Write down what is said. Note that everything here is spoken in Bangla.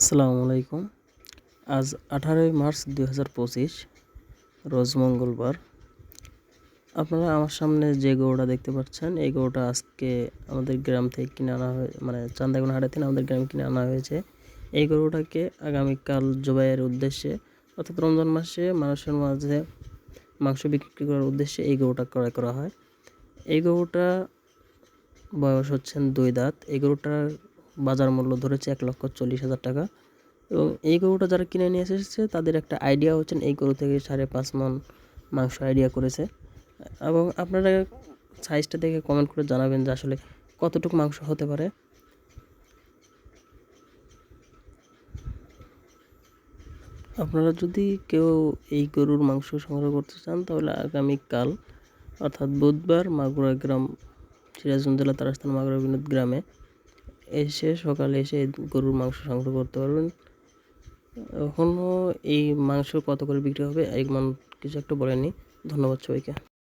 আসসালামু আলাইকুম। আজ আঠারোই মার্চ দুই হাজার পঁচিশ, রোজ মঙ্গলবার। আপনারা আমার সামনে যে গরুটা দেখতে পাচ্ছেন, এই গরুটা আজকে আমাদের গ্রাম থেকে কিনে আনা হয়ে মানে চান্দাগুনা হাটে থেকে আমাদের গ্রামে কিনে আনা হয়েছে। এই গরুটাকে আগামীকাল জবাইয়ের উদ্দেশ্যে অর্থাৎ রমজান মাসে মানুষের মাঝে মাংস বিক্রি করার উদ্দেশ্যে এই গরুটা ক্রয় করা হয়। এই গরুটা বয়স হচ্ছেন দুই দাঁত। এই গরুটার বাজার মূল্য ধরেছে এক লক্ষ চল্লিশ হাজার টাকা। এবং এই গরুটা যারা কিনে নিয়ে এসেছে, তাদের একটা আইডিয়া হচ্ছেন এই গরু থেকে সাড়ে পাঁচ মন মাংস আইডিয়া করেছে। এবং আপনারা সাইজটা দেখে কমেন্ট করে জানাবেন যে আসলে কতটুকু মাংস হতে পারে। আপনারা যদি কেউ এই গরুর মাংস সংগ্রহ করতে চান, তাহলে আগামীকাল, অর্থাৎ বুধবার মাগুরা গ্রাম, সিরাজগঞ্জ জেলা তারাস্থান মাগুরা বিনোদ গ্রামে এসে সকালে এসে গরুর মাংস সংগ্রহ করতে পারবেন। এখনও এই মাংস কত করে বিক্রি হবে এমন কিছু একটা বলেনি ধন্যবাদ সবাইকে।